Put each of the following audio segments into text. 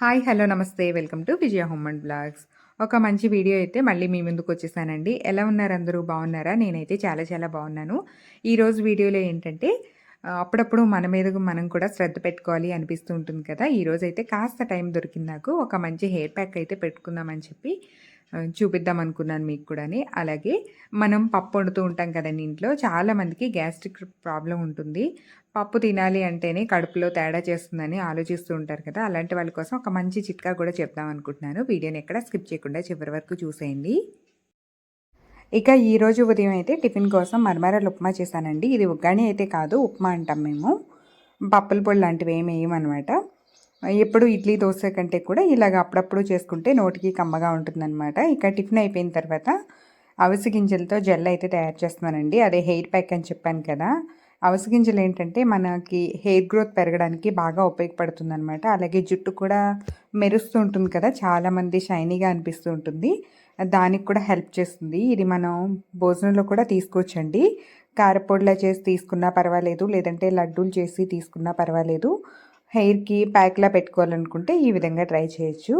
Hi hello నమస్తే. Welcome to Vijaya home and blogs. ఒక మంచి వీడియో అయితే మళ్ళీ మీ ముందుకు వచ్చేసానండి. ఎలా ఉన్నారు అందరూ? బాగున్నారా? నేనైతే చాలా చాలా బాగున్నాను. ఈరోజు వీడియోలో ఏంటంటే అప్పుడప్పుడు మన మీద మనం కూడా శ్రద్ధ పెట్టుకోవాలి అనిపిస్తూ ఉంటుంది కదా. ఈరోజు అయితే కాస్త టైం దొరికింది నాకు. ఒక మంచి హెయిర్ ప్యాక్ అయితే పెట్టుకుందామని చెప్పి చూపిద్దాం అనుకున్నాను మీకు కూడాని. అలాగే మనం పప్పు వండుతూ ఉంటాం కదండి ఇంట్లో చాలామందికి గ్యాస్ట్రిక్ ప్రాబ్లం ఉంటుంది. పప్పు తినాలి అంటేనే కడుపులో తేడా చేస్తుందని ఆలోచిస్తూ ఉంటారు కదా అలాంటి వాళ్ళ కోసం ఒక మంచి చిట్కా కూడా చెప్దాం అనుకుంటున్నాను. వీడియోని ఎక్కడ స్కిప్ చేయకుండా చివరి వరకు చూసేయండి. ఇక ఈరోజు ఉదయం అయితే టిఫిన్ కోసం మరమరాలు ఉప్మా చేశానండి. ఇది ఉగ్గాని అయితే కాదు ఉప్మా అంటాం మేము. పప్పుల పొడి లాంటివి ఏమి వేయమనమాట ఎప్పుడు ఇడ్లీ దోశ కంటే కూడా ఇలాగ అప్పుడప్పుడు చేసుకుంటే నోటికి కమ్మగా ఉంటుందన్నమాట. ఇక టిఫిన్ అయిపోయిన తర్వాత అవిసె గింజలతో జెల్ అయితే తయారు చేస్తున్నానండి. అదే హెయిర్ ప్యాక్ అని చెప్పాను కదా అవిసె గింజలు ఏంటంటే మనకి హెయిర్ గ్రోత్ పెరగడానికి బాగా ఉపయోగపడుతుంది అనమాట అలాగే జుట్టు కూడా మెరుస్తూ ఉంటుంది కదా చాలామంది షైనీగా అనిపిస్తూ ఉంటుంది. దానికి కూడా హెల్ప్ చేస్తుంది. ఇది మనం భోజనంలో కూడా తీసుకోవచ్చండి. కారపొడిలా చేసి తీసుకున్నా పర్వాలేదు లేదంటే లడ్డూలు చేసి తీసుకున్నా పర్వాలేదు. హెయిర్కి ప్యాక్లా పెట్టుకోవాలనుకుంటే ఈ విధంగా ట్రై చేయొచ్చు.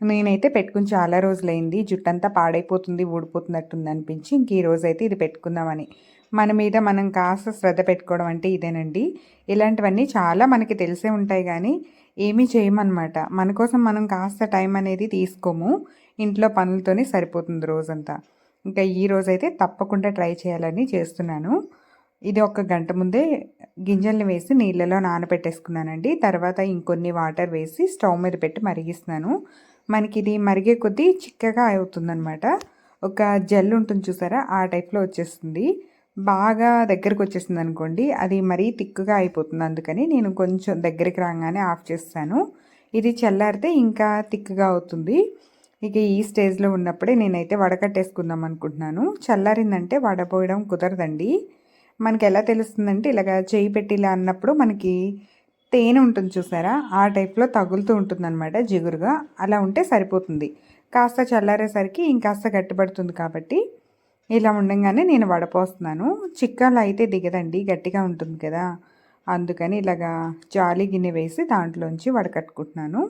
నేనైతే పెట్టుకుని చాలా రోజులైంది. జుట్టంతా పాడైపోతుంది ఊడిపోతున్నట్టుంది అనిపించి ఇంక ఈ రోజు అయితే ఇది పెట్టుకుందామని. మన మీద మనం కాస్త శ్రద్ధ పెట్టుకోవడం అంటే ఇదేనండి. ఇలాంటివన్నీ చాలా మనకి తెలిసే ఉంటాయి కానీ ఏమీ చేయమన్నమాట. మన కోసం మనం కాస్త టైం అనేది తీసుకోము. ఇంట్లో పనులతోనే సరిపోతుంది రోజంతా. ఇంకా ఈ రోజైతే తప్పకుండా ట్రై చేయాలని చేస్తున్నాను. ఇది ఒక గంట ముందే గింజల్ని వేసి నీళ్ళలో నానబెట్టేసుకున్నానండి. తర్వాత ఇంకొన్ని వాటర్ వేసి స్టవ్ మీద పెట్టి మరిగిస్తున్నాను. మనకి ఇది మరిగే కొద్దీ చిక్కగా అవుతుందనమాట ఒక జెల్ ఉంటుంది చూసారా? ఆ టైప్లో వచ్చేస్తుంది. బాగా దగ్గరకు వచ్చేసింది అనుకోండి. అది మరీ తిక్కుగా అయిపోతుంది. అందుకని నేను కొంచెం దగ్గరికి రాగానే ఆఫ్ చేస్తాను. ఇది చల్లారితే ఇంకా తిక్కుగా అవుతుంది. ఇక ఈ స్టేజ్లో ఉన్నప్పుడే నేనైతే వడకట్టేసుకుందాం అనుకుంటున్నాను. చల్లారిందంటే వడపోయడం కుదరదండి. మనకి ఎలా తెలుస్తుందంటే ఇలాగ చేయి పెట్టి ఇలా అన్నప్పుడు మనకి తేనె ఉంటుంది చూసారా? ఆ టైప్లో తగులుతూ ఉంటుందన్నమాట జిగురుగా. అలా ఉంటే సరిపోతుంది. కాస్త చల్లారేసరికి ఇంకాస్త గట్టిపడుతుంది కాబట్టి ఇలా ఉండగానే నేను వడపోస్తున్నాను. చిక్కలు అయితే దిగదండి గట్టిగా ఉంటుంది కదా. అందుకని ఇలాగా జాలి గిన్నె వేసి దాంట్లోంచి వడకట్టుకుంటున్నాను.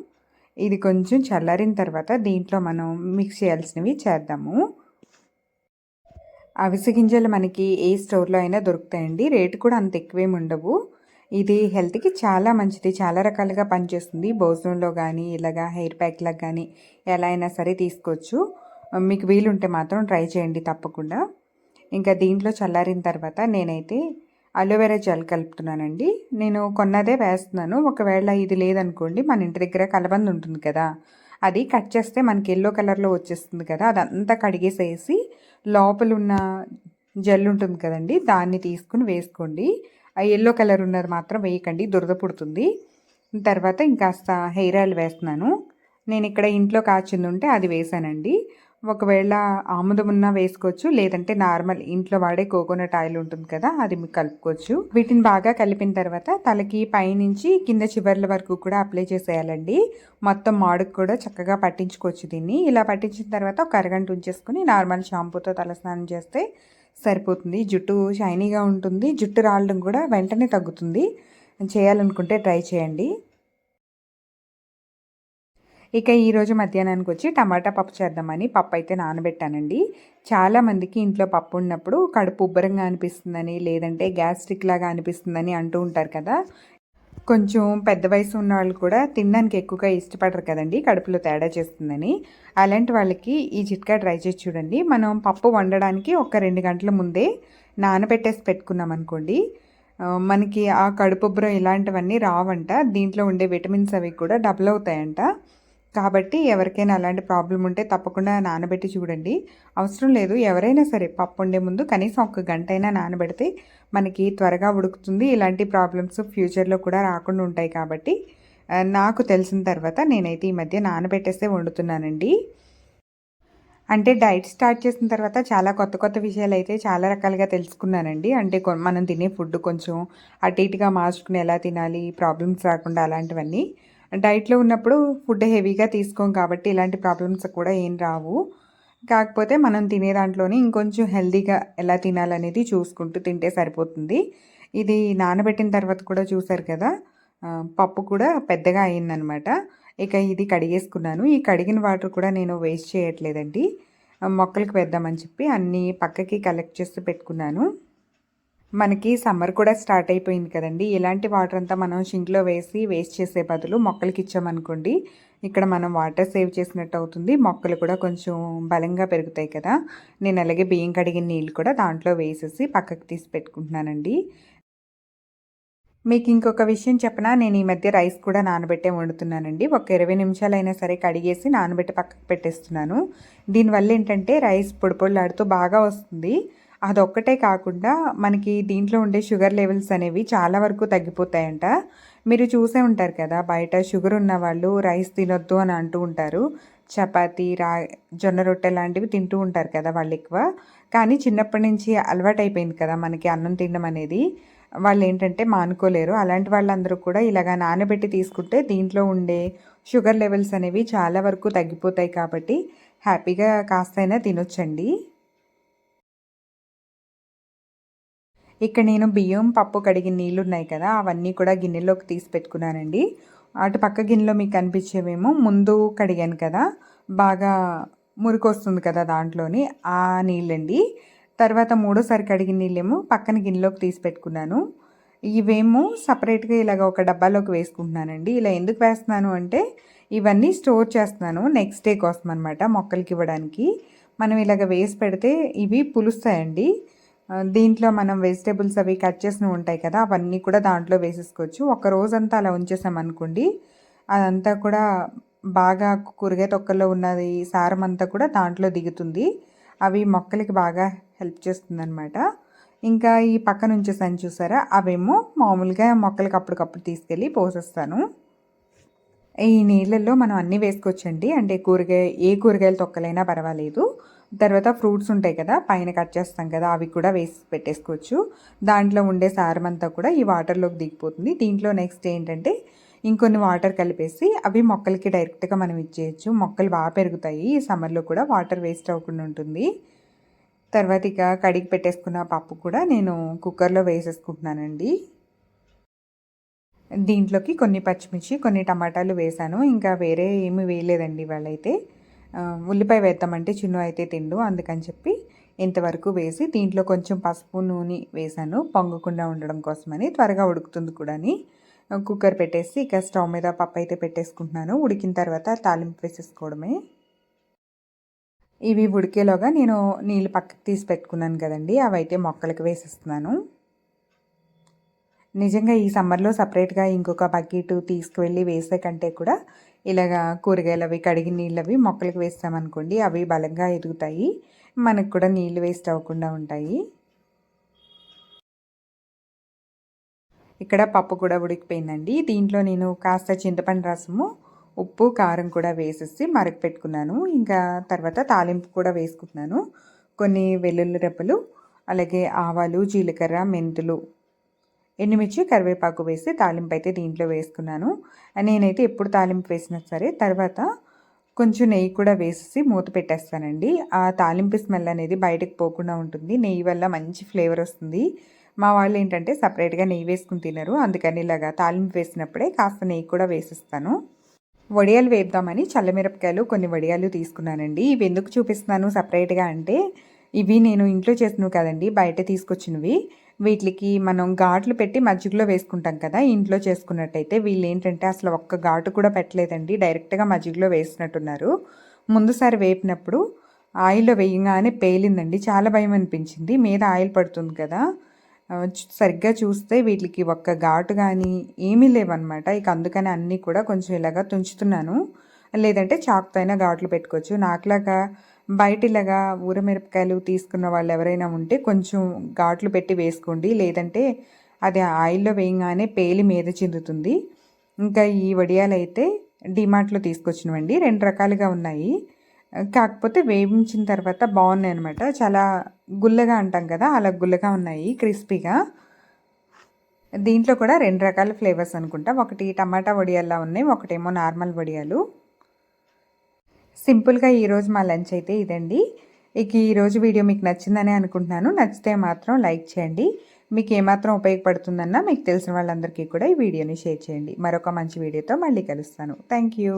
ఇది కొంచెం చల్లారిన తర్వాత దీంట్లో మనం మిక్స్ చేయాల్సినవి చేద్దాము. అవిసె గింజలు మనకి ఏ స్టోర్లో అయినా దొరుకుతాయండి. రేటు కూడా అంత ఎక్కువేమి ఉండవు. ఇది హెల్త్కి చాలా మంచిది. చాలా రకాలుగా పనిచేస్తుంది. భోజనంలో కానీ ఇలాగా హెయిర్ ప్యాక్లకు కానీ ఎలా అయినా సరే తీసుకోవచ్చు. మీకు వీలుంటే మాత్రం ట్రై చేయండి తప్పకుండా. ఇంకా దీంట్లో చల్లారిన తర్వాత నేనైతే అలోవెరా జెల్ కలుపుతున్నానండి. నేను కొన్నదే వేస్తున్నాను. ఒకవేళ ఇది లేదనుకోండి మన ఇంటి దగ్గర కలబంద ఉంటుంది కదా అది కట్ చేస్తే మనకి ఎల్లో కలర్లో వచ్చేస్తుంది కదా అదంతా కడిగేసేసి లోపల ఉన్న జెల్ ఉంటుంది కదండి దాన్ని తీసుకుని వేసుకోండి. ఆ ఎల్లో కలర్ ఉన్నది మాత్రం వేయకండి దురద పుడుతుంది. తర్వాత ఇంకాస్త హెయిర్ ఆయిల్ వేస్తున్నాను. నేను ఇక్కడ ఇంట్లో కాచింది ఉంటే అది వేసానండి. ఒకవేళ ఆముదం ఉన్నా వేసుకోవచ్చు లేదంటే నార్మల్ ఇంట్లో వాడే కోకోనట్ ఆయిల్ ఉంటుంది కదా అది మీకు కలుపుకోవచ్చు. వీటిని బాగా కలిపిన తర్వాత తలకి పైనుంచి కింద చివర్ల వరకు కూడా అప్లై చేసేయాలండి. మొత్తం మాడుకు కూడా చక్కగా పట్టించుకోవచ్చు దీన్ని. ఇలా పట్టించిన తర్వాత ఒక అరగంట ఉంచేసుకుని నార్మల్ షాంపూతో తలస్నానం చేస్తే సరిపోతుంది. జుట్టు షైనీగా ఉంటుంది. జుట్టు రాలడం కూడా వెంటనే తగ్గుతుంది. చేయాలనుకుంటే ట్రై చేయండి. ఇక ఈరోజు మధ్యాహ్నానికి వచ్చి టమాటా పప్పు చేద్దామని పప్పు అయితే నానబెట్టానండి చాలామందికి ఇంట్లో పప్పు ఉన్నప్పుడు కడుపు ఉబ్బరంగా అనిపిస్తుందని లేదంటే గ్యాస్ట్రిక్ లాగా అనిపిస్తుందని అంటూ ఉంటారు కదా. కొంచెం పెద్ద వయసు ఉన్న వాళ్ళు కూడా తినడానికి ఎక్కువగా ఇష్టపడరు కదండి కడుపులో తేడా చేస్తుందని. అలాంటి వాళ్ళకి ఈ చిట్కా ట్రై చేసి చూడండి. మనం పప్పు వండడానికి ఒక రెండు గంటల ముందే నానబెట్టేసి పెట్టుకున్నాం అనుకోండి మనకి ఆ కడుపుబ్బరం ఇలాంటివన్నీ రావంట. దీంట్లో ఉండే విటమిన్స్ అవి కూడా డబుల్ అవుతాయంట. కాబట్టి ఎవరికైనా అలాంటి ప్రాబ్లం ఉంటే తప్పకుండా నానబెట్టి చూడండి. అవసరం లేదు ఎవరైనా సరే పప్పు వండే ముందు కనీసం ఒక గంట అయినా నానబెడితే మనకి త్వరగా ఉడుకుతుంది. ఇలాంటి ప్రాబ్లమ్స్ ఫ్యూచర్లో కూడా రాకుండా ఉంటాయి కాబట్టి నాకు తెలిసిన తర్వాత నేనైతే ఈ మధ్య నానబెట్టేస్తే వండుతున్నానండి. అంటే డైట్ స్టార్ట్ చేసిన తర్వాత చాలా కొత్త కొత్త విషయాలు అయితే చాలా రకాలుగా తెలుసుకున్నానండి. అంటే కొ- మనం తినే ఫుడ్ కొంచెం అటు ఇటుగా మార్చుకుని ఎలా తినాలి ప్రాబ్లమ్స్ రాకుండా అలాంటివన్నీ. డైట్లో ఉన్నప్పుడు ఫుడ్ హెవీగా తీసుకోం కాబట్టి ఇలాంటి ప్రాబ్లమ్స్ కూడా ఏం రావు. కాకపోతే మనం తినే దాంట్లోనే ఇంకొంచెం హెల్దీగా ఎలా తినాలనేది చూసుకుంటూ తింటే సరిపోతుంది. ఇది నానబెట్టిన తర్వాత కూడా చూసారు కదా పప్పు కూడా పెద్దగా అయిందనమాట. ఇక ఇది కడిగేసుకున్నాను. ఈ కడిగిన వాటర్ కూడా నేను వేస్ట్ చేయట్లేదండి. మొక్కలకు పెద్దామని చెప్పి అన్నీ పక్కకి కలెక్ట్ చేసి పెట్టుకున్నాను. మనకి సమ్మర్ కూడా స్టార్ట్ అయిపోయింది కదండి. ఇలాంటి వాటర్ అంతా మనం షింక్లో వేసి వేస్ట్ చేసే బదులు మొక్కలకి ఇచ్చామనుకోండి ఇక్కడ మనం వాటర్ సేవ్ చేసినట్టు అవుతుంది. మొక్కలు కూడా కొంచెం బలంగా పెరుగుతాయి కదా. నేను అలాగే బియ్యం కడిగిన నీళ్ళు కూడా దాంట్లో వేసేసి పక్కకు తీసి పెట్టుకుంటున్నానండి. మీకు ఇంకొక విషయం చెప్పనా? నేను ఈ మధ్య రైస్ కూడా నానబెట్టే వండుతున్నానండి. ఒక ఇరవై నిమిషాలైనా సరే కడిగేసి నానబెట్టి పక్కకు పెట్టేస్తున్నాను. దీనివల్ల ఏంటంటే రైస్ పొడిపొడిలాడుతూ బాగా వస్తుంది. అదొక్కటే కాకుండా మనకి దీంట్లో ఉండే షుగర్ లెవెల్స్ అనేవి చాలా వరకు తగ్గిపోతాయంట. మీరు చూసే ఉంటారు కదా బయట షుగర్ ఉన్న వాళ్ళు రైస్ తినొద్దు అని అంటూ ఉంటారు. చపాతి రా జొన్న రొట్టె లాంటివి తింటూ ఉంటారు కదా వాళ్ళు ఎక్కువ. కానీ చిన్నప్పటి నుంచి అలవాటు అయిపోయింది కదా మనకి అన్నం తినడం అనేది. వాళ్ళు ఏంటంటే మానుకోలేరు. అలాంటి వాళ్ళందరూ కూడా ఇలాగా నానబెట్టి తీసుకుంటే దీంట్లో ఉండే షుగర్ లెవెల్స్ అనేవి చాలా వరకు తగ్గిపోతాయి కాబట్టి హ్యాపీగా కాస్తైనా తినొచ్చండి. ఇక్కడ నేను బియ్యం పప్పు కడిగిన నీళ్ళు ఉన్నాయి కదా అవన్నీ కూడా గిన్నెలోకి తీసి పెట్టుకున్నానండి. అటు పక్క గిన్నెలో మీకు కనిపించేవేమో ముందు కడిగాను కదా బాగా మురికి వస్తుంది కదా దాంట్లోని ఆ నీళ్ళండి. తర్వాత మూడోసారి కడిగిన నీళ్ళేమో పక్కన గిన్నెలోకి తీసి పెట్టుకున్నాను. ఇవేమో సపరేట్గా ఇలాగ ఒక డబ్బాలోకి వేసుకుంటున్నానండి. ఇలా ఎందుకు వేస్తున్నాను అంటే ఇవన్నీ స్టోర్ చేస్తున్నాను నెక్స్ట్ డే కోసం అనమాట మొక్కలకి ఇవ్వడానికి. మనం ఇలాగ వేసి పెడితే ఇవి పులుస్తాయండి. దీంట్లో మనం వెజిటేబుల్స్ అవి కట్ చేసిన ఉంటాయి కదా అవన్నీ కూడా దాంట్లో వేసేసుకోవచ్చు. ఒక రోజంతా అలా ఉంచేసామనుకోండి అదంతా కూడా బాగా కూరగాయ తొక్కల్లో ఉన్నది సారం అంతా కూడా దాంట్లో దిగుతుంది. అవి మొక్కలకి బాగా హెల్ప్ చేస్తుంది అనమాట ఇంకా ఈ పక్కన ఉంచేసాను చూసారా అవేమో మామూలుగా మొక్కలకి అప్పటికప్పుడు తీసుకెళ్ళి పోసేస్తాను. ఈ నీళ్ళల్లో మనం అన్నీ వేసుకోవచ్చండి. అంటే కూరగాయ ఏ కూరగాయల తొక్కలైనా పర్వాలేదు. తర్వాత ఫ్రూట్స్ ఉంటాయి కదా పైన కట్ చేస్తాం కదా అవి కూడా వేసి పెట్టేసుకోవచ్చు. దాంట్లో ఉండే సారం అంతా కూడా ఈ వాటర్లోకి దిగిపోతుంది. దీంట్లో నెక్స్ట్ ఏంటంటే ఇంకొన్ని వాటర్ కలిపేసి అవి మొక్కలకి డైరెక్ట్గా మనం ఇచ్చేయచ్చు. మొక్కలు బాగా పెరుగుతాయి. ఈ సమ్మర్లో కూడా వాటర్ వేస్ట్ అవ్వకుండా ఉంటుంది. తర్వాత ఇక కడిగి పెట్టేసుకున్న పప్పు కూడా నేను కుక్కర్లో వేసేసుకుంటున్నానండి. దీంట్లోకి కొన్ని పచ్చిమిర్చి కొన్ని టమాటాలు వేసాను. ఇంకా వేరే ఏమి వేయలేదండి వాళ్ళైతే ఉల్లిపాయ వేద్దామంటే చిన్ను అయితే తిండు అందుకని చెప్పి ఇంతవరకు వేసి దీంట్లో కొంచెం పసుపు నూనె వేసాను. పొంగకుండా ఉండడం కోసమని త్వరగా ఉడుకుతుంది కూడా కుక్కర్ పెట్టేసి ఇక స్టవ్ మీద పప్పు అయితే పెట్టేసుకుంటున్నాను. ఉడికిన తర్వాత తాలింపు వేసేసుకోవడమే. ఇవి ఉడికేలోగా నేను నీళ్ళు పక్కకు తీసి పెట్టుకున్నాను కదండి అవి అయితే మొక్కలకు వేసేస్తున్నాను. నిజంగా ఈ సమ్మర్లో సపరేట్గా ఇంకొక బకెట్ తీసుకువెళ్ళి వేసే కంటే కూడా ఇలాగా కూరగాయలు అవి కడిగిన నీళ్ళు అవి మొక్కలకు వేస్తామనుకోండి అవి బలంగా ఎదుగుతాయి. మనకు కూడా నీళ్ళు వేస్ట్ అవ్వకుండా ఉంటాయి. ఇక్కడ పప్పు కూడా ఉడికిపోయిందండి. దీంట్లో నేను కాస్త చింతపండు రసము ఉప్పు కారం కూడా వేసేసి మరగపెట్టుకున్నాను ఇంకా తర్వాత తాలింపు కూడా వేసుకుంటున్నాను. కొన్ని వెల్లుల్లి రెప్పలు అలాగే ఆవాలు జీలకర్ర మెంతులు ఎండుమిర్చి కరివేపాకు వేసి తాలింపు అయితే దీంట్లో వేసుకున్నాను. నేనైతే ఎప్పుడు తాలింపు వేసినా సరే తర్వాత కొంచెం నెయ్యి కూడా వేసేసి మూత పెట్టేస్తానండి. ఆ తాలింపు స్మెల్ అనేది బయటకు పోకుండా ఉంటుంది. నెయ్యి వల్ల మంచి ఫ్లేవర్ వస్తుంది. మా వాళ్ళు ఏంటంటే సపరేట్గా నెయ్యి వేసుకుని తినరు. అందుకని ఇలాగా తాలింపు వేసినప్పుడే కాస్త నెయ్యి కూడా వేసిస్తాను. వడియాలు వేద్దామని చల్లమిరపకాయలు కొన్ని వడియాలు తీసుకున్నానండి. ఇవి ఎందుకు చూపిస్తున్నాను సపరేట్గా అంటే ఇవి నేను ఇంట్లో చేసినవి కదండి. బయట తీసుకొచ్చినవి. వీటికి మనం ఘాట్లు పెట్టి మజ్జిగలో వేసుకుంటాం కదా ఇంట్లో చేసుకున్నట్టయితే వీళ్ళు ఏంటంటే అసలు ఒక్క ఘాటు కూడా పెట్టలేదండి. డైరెక్ట్గా మజ్జిగలో వేసినట్టున్నారు. ముందుసారి వేపినప్పుడు ఆయిల్లో వేయగానే పేలిందండి. చాలా భయం అనిపించింది. మీద ఆయిల్ పడుతుంది కదా. సరిగ్గా చూస్తే వీటికి ఒక్క ఘాటు కానీ ఏమీ లేవన్నమాట. ఇక అందుకని అన్నీ కూడా కొంచెం ఇలాగా తుంచుతున్నాను. లేదంటే చాక్తో అయినా ఘాట్లు పెట్టుకోవచ్చు. నాకులాగా బయట ఇలాగా ఊరమిరపకాయలు తీసుకున్న వాళ్ళు ఎవరైనా ఉంటే కొంచెం ఘాట్లు పెట్టి వేసుకోండి. లేదంటే అది ఆయిల్లో వేయగానే పేలి మీద చెందుతుంది. ఇంకా ఈ వడియాలు అయితే డిమార్ట్లో తీసుకొచ్చినవండి. రెండు రకాలుగా ఉన్నాయి. కాకపోతే వేయించిన తర్వాత బాగున్నాయి అనమాట చాలా గుల్లగా అంటాం కదా అలా గుల్లగా ఉన్నాయి క్రిస్పీగా. దీంట్లో కూడా రెండు రకాల ఫ్లేవర్స్ అనుకుంటా. ఒకటి టమాటా వడియాల్లా ఉన్నాయి ఒకటేమో నార్మల్ వడియాలు. సింపుల్గా ఈరోజు మా లంచ్ అయితే ఇదండి. ఇక ఈరోజు వీడియో మీకు నచ్చిందని అనుకుంటున్నాను. నచ్చితే మాత్రం లైక్ చేయండి. మీకు ఏమాత్రం ఉపయోగపడుతుందన్నా మీకు తెలిసిన వాళ్ళందరికీ కూడా ఈ వీడియోని షేర్ చేయండి. మరొక మంచి వీడియోతో మళ్ళీ కలుస్తాను. Thank you